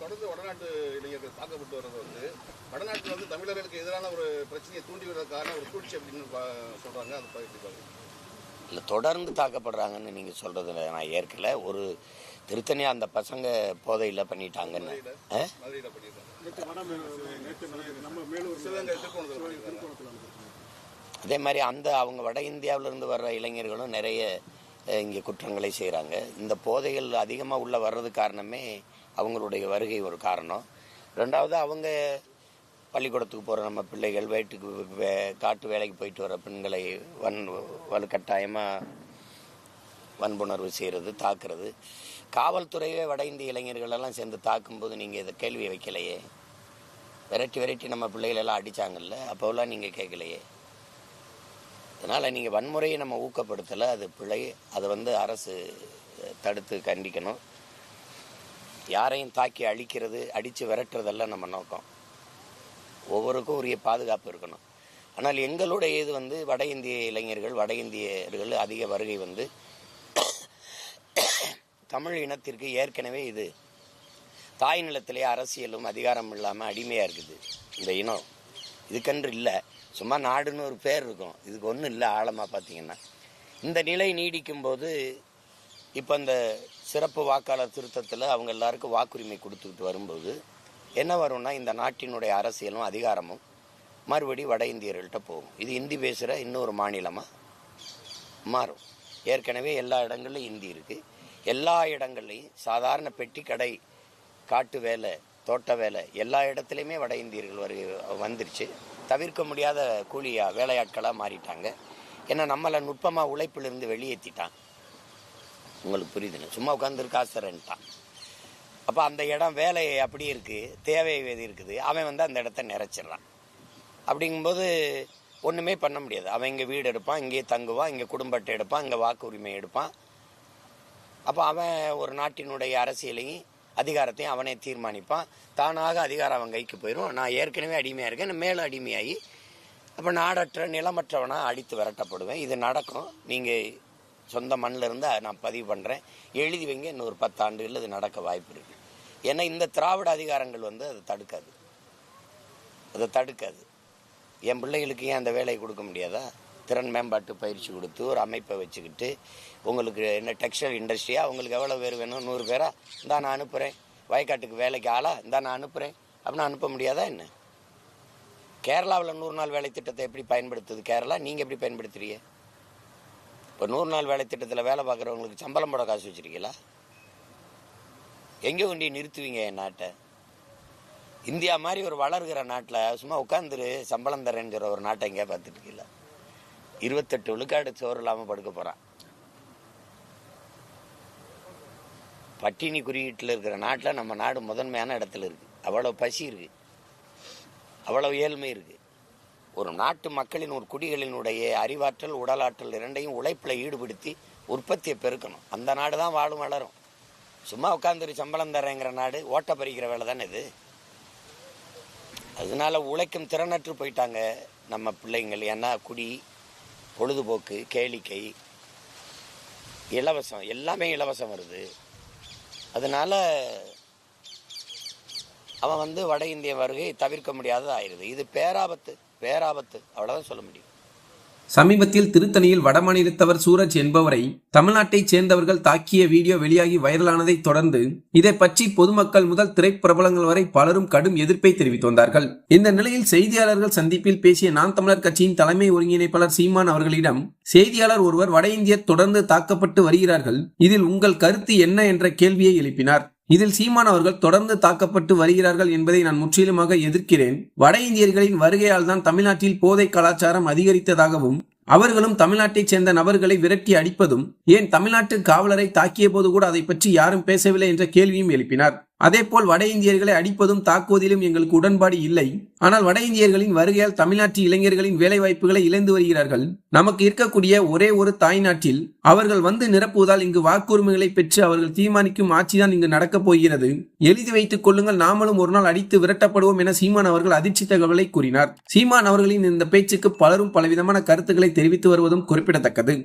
தொடர்ந்து வடநாட்டு இளைஞர்கள் தாக்கப்பட்டு வர்றது வந்து வடநாட்டில் வந்து தமிழர்களுக்கு எதிரான ஒரு பிரச்சனையை தூண்டி விடுறதுக்கான ஒரு சூழ்ச்சி அப்படின்னு சொல்றாங்க. அதை பாருங்க இல்லை தொடர்ந்து தாக்கப்படுறாங்கன்னு நீங்கள் சொல்கிறதுல நான் ஏற்கல. ஒரு திருத்தணியாக அந்த பசங்க போதையில் பண்ணிட்டாங்கன்னு. அதே மாதிரி அந்த அவங்க வட இந்தியாவிலேருந்து வர்ற இளைஞர்களும் நிறைய இங்கே குற்றங்களை செய்கிறாங்க இந்த போதைகள் அதிகமாக உள்ள வர்றது காரணமே அவங்களுடைய வருகை ஒரு காரணம். ரெண்டாவது அவங்க பள்ளிக்கூடத்துக்கு போகிற நம்ம பிள்ளைகள் வீட்டுக்கு வே- காட்டு வேலைக்கு போயிட்டு வர பெண்களை வன் வலுக்கட்டாயமாக வன்புணர்வு செய்கிறது தாக்குறது. காவல்துறையே வட இந்திய இளைஞர்களெல்லாம் சேர்ந்து தாக்கும்போது நீங்கள் இதை கேள்வி வைக்கலையே. வெரைட்டி வெரைட்டி நம்ம பிள்ளைகளெல்லாம் அடித்தாங்கல்ல அப்போல்லாம் நீங்கள் கேட்கலையே. அதனால் நீங்கள் வன்முறையை நம்ம ஊக்கப்படுத்தலை அது பிழை அதை வந்து அரசு தடுத்து கண்டிக்கணும். யாரையும் தாக்கி அழிக்கிறது அடித்து விரட்டுறதெல்லாம் நம்ம நோக்கம். ஒவ்வொருக்கும் உரிய பாதுகாப்பு இருக்கணும். ஆனால் எங்களுடைய இது வந்து வட இந்திய இளைஞர்கள் வட இந்தியர்கள் அதிக வருகை வந்து தமிழ் இனத்திற்கு ஏற்கனவே இது. தாய் நிலத்திலே அரசியலும் அதிகாரம் இல்லாமல் அடிமையாக இருக்குது இந்த இனம். இதுக்கென்று இல்லை. சும்மா நாடுன்னு ஒரு பேர் இருக்கும். இதுக்கு ஒன்றும் இல்லை ஆழமாக பார்த்தீங்கன்னா இந்த நிலை நீடிக்கும்போது இப்போ இந்த சிறப்பு வாக்காளர் திருத்தத்தில் அவங்க எல்லாருக்கும் வாக்குரிமை கொடுத்துக்கிட்டு வரும்போது என்ன வரும்னா இந்த நாட்டினுடைய அரசியலும் அதிகாரமும் மறுபடி வட இந்தியர்கள்ட்ட போகும். இது இந்தி பேசுகிற இன்னொரு மாநிலமாக மாறும். ஏற்கனவே எல்லா இடங்கள்லையும் இந்தி இருக்குது எல்லா இடங்கள்லையும் சாதாரண பெட்டி கடை காட்டு வேலை தோட்ட வேலை எல்லா இடத்துலையுமே வட இந்தியர்கள் வருகை வந்துருச்சு. தவிர்க்க முடியாத கூலியாக வேலையாட்களாக மாறிட்டாங்க. ஏன்னா நம்மளை நுட்பமாக உழைப்பிலிருந்து வெளியேற்றிட்டான் உங்களுக்கு புரியுதுன்னு. சும்மா உட்காந்துரு காசு அப்போ அந்த இடம் வேலை அப்படி இருக்குது தேவை எது இருக்குது. அவன் வந்து அந்த இடத்த நிறைச்சிடுறான். அப்படிங்கும்போது ஒன்றுமே பண்ண முடியாது. அவன் இங்கே வீடு எடுப்பான் இங்கேயே தங்குவான் இங்கே குடும்பத்தை எடுப்பான் இங்கே வாக்கு உரிமை எடுப்பான். அப்போ அவன் ஒரு நாட்டினுடைய அரசியலையும் அதிகாரத்தையும் அவனே தீர்மானிப்பான். தானாக அதிகாரம் அவன் கைக்கு போயிடும் நான் ஏற்கனவே அடிமையாக இருக்கேன் மேலும் அடிமையாகி அப்போ நாடற்ற நிலமற்றவனாக அடித்து விரட்டப்படுவேன். இது நடக்கும். நீங்கள் சொந்த மண்ணில் இருந்து நான் பதிவு பண்ணுறேன் எழுதி வைங்க இன்னொரு பத்து ஆண்டுகளில் அது நடக்க வாய்ப்பு இருக்குது ஏன்னா இந்த திராவிட அதிகாரங்கள் வந்து அதை தடுக்காது. அதை தடுக்காது. என் பிள்ளைகளுக்கு ஏன் அந்த வேலையை கொடுக்க முடியாதா? திறன் மேம்பாட்டு பயிற்சி கொடுத்து ஒரு அமைப்பை வச்சுக்கிட்டு உங்களுக்கு என்ன டெக்ஸ்டைல் இண்டஸ்ட்ரியா? உங்களுக்கு எவ்வளோ பேர் வேணும்? நூறு பேரா? இந்தா நான் அனுப்புகிறேன் வயக்காட்டுக்கு வேலைக்கு ஆளா? இந்தா நான் அனுப்புகிறேன் அப்படின்னு அனுப்ப முடியாதா என்ன? கேரளாவில் நூறு நாள் வேலை திட்டத்தை எப்படி பயன்படுத்துது? கேரளா நீங்கள் எப்படி பயன்படுத்துறீங்க? இப்போ நூறு நாள் வேலை திட்டத்தில் வேலை பார்க்குறவங்களுக்கு சம்பளம் போட காசு வச்சுருக்கீங்களா? எங்கே கொண்டு நிறுத்துவீங்க என் நாட்டை? இந்தியா மாதிரி ஒரு வளர்கிற நாட்டில் சும்மா உட்காந்துரு சம்பளம் தரேங்கிற ஒரு நாட்டை எங்கேயா பார்த்துட்டு இருபத்தெட்டு விழுக்காடு சோறு இல்லாமல் படுக்க போகிறான் பட்டினி குறியீட்டில் இருக்கிற நாட்டில் நம்ம நாடு முதன்மையான இடத்துல இருக்குது அவ்வளோ பசி இருக்குது அவ்வளோ ஏழ்மை இருக்குது ஒரு நாட்டு மக்களின் ஒரு குடிகளினுடைய அறிவாற்றல் உடலாற்றல் இரண்டையும் உழைப்பில் ஈடுபடுத்தி உற்பத்தியை பெருக்கணும். அந்த நாடு தான் வாழும் வளரும். சும்மா உட்காந்துரு சம்பளம் தரேங்கிற நாடு ஓட்ட பறிக்கிற வேலை தானே இது? அதனால உழைக்கும் திறனற்று போயிட்டாங்க நம்ம பிள்ளைங்கள். ஏன்னா குடி பொழுதுபோக்கு கேளிக்கை இலவசம் எல்லாமே இலவசம் வருது. அதனால அவன் வந்து வட இந்திய வருகை தவிர்க்க முடியாதது ஆயிடுது இது பேராபத்து. பேராபத்து அவ்வளவுதான் சொல்ல முடியும். சமீபத்தில் திருத்தணியில் வடமாநிலத்தவர் சூரஜ் என்பவரை தமிழ்நாட்டைச் சேர்ந்தவர்கள் தாக்கிய வீடியோ வெளியாகி வைரலானதைத் தொடர்ந்து இதை பற்றி பொதுமக்கள் முதல் திரைப்பிரபலங்கள் வரை பலரும் கடும் எதிர்ப்பை தெரிவித்து வந்தார்கள். இந்த நிலையில் செய்தியாளர்கள் சந்திப்பில் பேசிய நாம் தமிழர் கட்சியின் தலைமை ஒருங்கிணைப்பாளர் சீமான் அவர்களிடம் செய்தியாளர் ஒருவர் வட இந்தியர் தொடர்ந்து தாக்கப்பட்டு வருகிறார்கள். இதில் உங்கள் கருத்து என்ன? என்ற கேள்வியை எழுப்பினார். இதில் சீமான் அவர்கள் தொடர்ந்து தாக்கப்பட்டு வருகிறார்கள் என்பதை நான் முற்றிலுமாக எதிர்க்கிறேன். வட இந்தியர்களின் வருகையால் தான் தமிழ்நாட்டில் போதை கலாச்சாரம் அதிகரித்ததாகவும் அவர்களும் தமிழ்நாட்டைச் சேர்ந்த நபர்களை விரட்டி அடிப்பதும் ஏன் தமிழ்நாட்டு காவலரை தாக்கிய போது கூட அதை பற்றி யாரும் பேசவில்லை என்ற கேள்வியும் எழுப்பினார். அதேபோல் வட இந்தியர்களை அடிப்பதும் தாக்குவதிலும் எங்களுக்கு உடன்பாடு இல்லை. ஆனால் வட இந்தியர்களின் வருகையால் தமிழ்நாட்டு இளைஞர்களின் வேலை வாய்ப்புகளை இழந்து வருகிறார்கள். நமக்கு இருக்கக்கூடிய ஒரே ஒரு தாய்நாட்டில் அவர்கள் வந்து நிரப்புவதால் இங்கு வாக்குரிமைகளை பெற்று அவர்கள் தீர்மானிக்கும் ஆட்சிதான் இங்கு நடக்கப் போகிறது. எழுதி வைத்துக் கொள்ளுங்கள் நாமளும் ஒரு நாள் அடித்து விரட்டப்படுவோம் என சீமான் அவர்கள் அதிர்ச்சி தகவலை கூறினார். சீமான் அவர்களின் இந்த பேச்சுக்கு பலரும் பலவிதமான கருத்துக்களை தெரிவித்து வருவதும் குறிப்பிடத்தக்கது.